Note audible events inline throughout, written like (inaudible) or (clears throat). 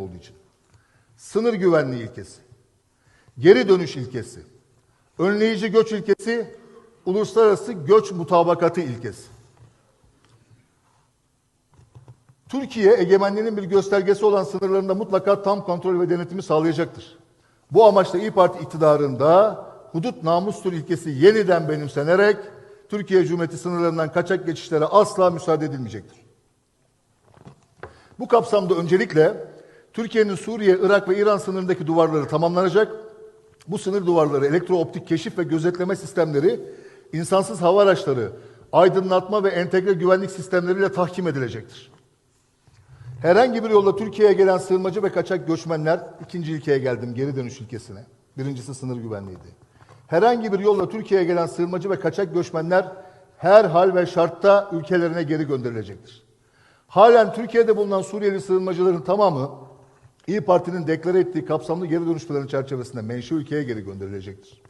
olduğu için. Sınır güvenliği ilkesi, geri dönüş ilkesi, önleyici göç ilkesi, uluslararası göç mutabakatı ilkesi. Türkiye egemenliğinin bir göstergesi olan sınırlarında mutlaka tam kontrol ve denetimi sağlayacaktır. Bu amaçla İyi Parti iktidarında hudut namustur ilkesi yeniden benimsenerek Türkiye Cumhuriyeti sınırlarından kaçak geçişlere asla müsaade edilmeyecektir. Bu kapsamda öncelikle Türkiye'nin Suriye, Irak ve İran sınırındaki duvarları tamamlanacak. Bu sınır duvarları, elektrooptik keşif ve gözetleme sistemleri, insansız hava araçları, aydınlatma ve entegre güvenlik sistemleriyle tahkim edilecektir. Herhangi bir yolla Türkiye'ye gelen sığınmacı ve kaçak göçmenler, ikinci ilkeye geldim, geri dönüş ilkesine. Birincisi sınır güvenliğiydi. Herhangi bir yolla Türkiye'ye gelen sığınmacı ve kaçak göçmenler her hal ve şartta ülkelerine geri gönderilecektir. Halen Türkiye'de bulunan Suriyeli sığınmacıların tamamı İyi Parti'nin deklare ettiği kapsamlı geri dönüş planı çerçevesinde menşe ülkeye geri gönderilecektir.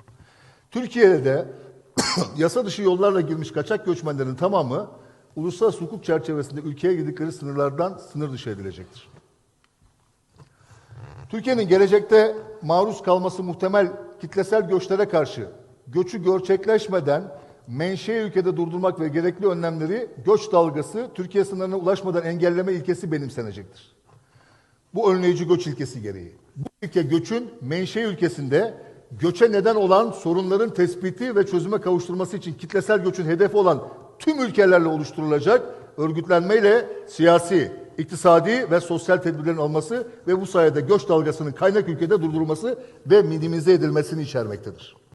Türkiye'de de (clears throat) yasa dışı yollarla girmiş kaçak göçmenlerin tamamı uluslararası hukuk çerçevesinde ülkeye girdikleri sınırlardan sınır dışı edilecektir. Türkiye'nin gelecekte maruz kalması muhtemel kitlesel göçlere karşı göçü gerçekleşmeden menşe ülkede durdurmak ve gerekli önlemleri göç dalgası Türkiye sınırına ulaşmadan engelleme ilkesi benimsenecektir. Bu önleyici göç ilkesi gereği. Bu ilke göçün menşe ülkesinde göçe neden olan sorunların tespiti ve çözüme kavuşturması için kitlesel göçün hedefi olan tüm ülkelerle oluşturulacak örgütlenmeyle siyasi, iktisadi ve sosyal tedbirlerin alması ve bu sayede göç dalgasının kaynak ülkede durdurulması ve minimize edilmesini içermektedir.